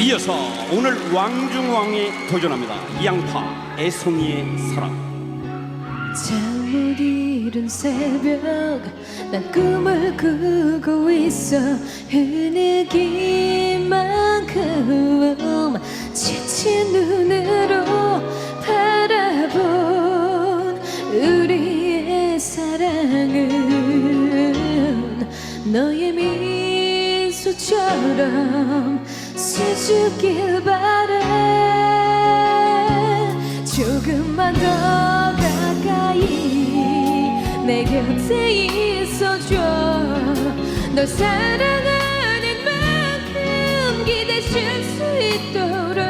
이어서 오늘 왕중왕에 도전합니다. 양파 애송이의 사랑. 잠못 이룬 새벽 난 꿈을 꾸고 있어 흐느낀 만큼 지친 눈으로 바라본 우리의 사랑은 너의 미 소처럼 스치길 바래. 조금만 더 가까이 내 곁에 있어줘. 널 사랑하는 만큼 기대실 수 있도록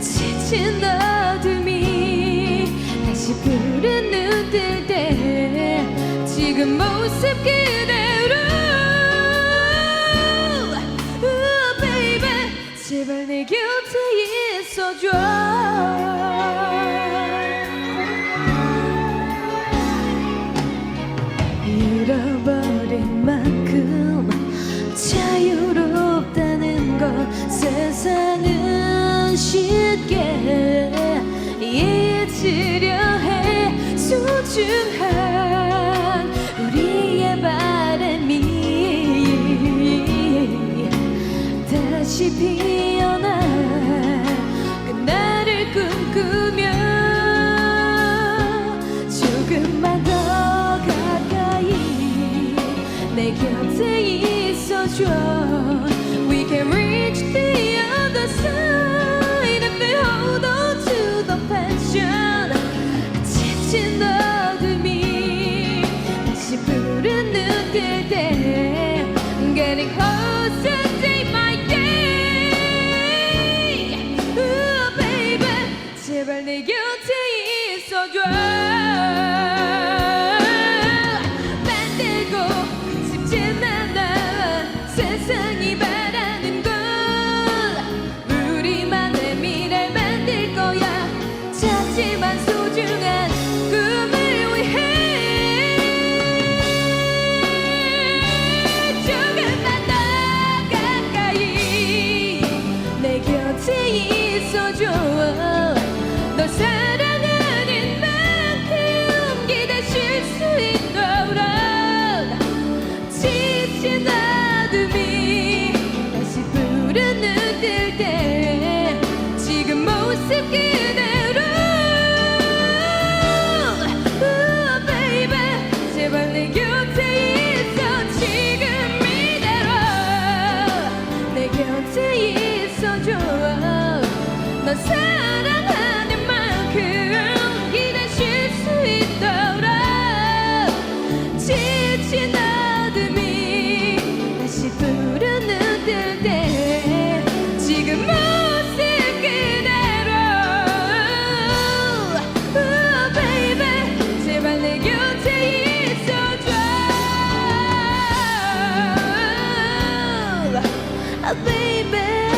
지친 어둠이 다시 푸른 눈뜰 때 지금 모습 그대로 제발 내 곁에 있어줘 내 곁에 있어줘 We can reach the other side if we hold on to the passion 지친 어둠이 다시 푸른 눈뜰때 Getting closer day by day Ooh, baby 제발 내 곁에 있어줘 있어 넌 사랑하는 만큼 기대실 수 있도록 지친 어둠이 다시 푸른 눈뜰때 지금 모습 그대로. Oh, baby 제발 내 곁에 있어줘. Oh, baby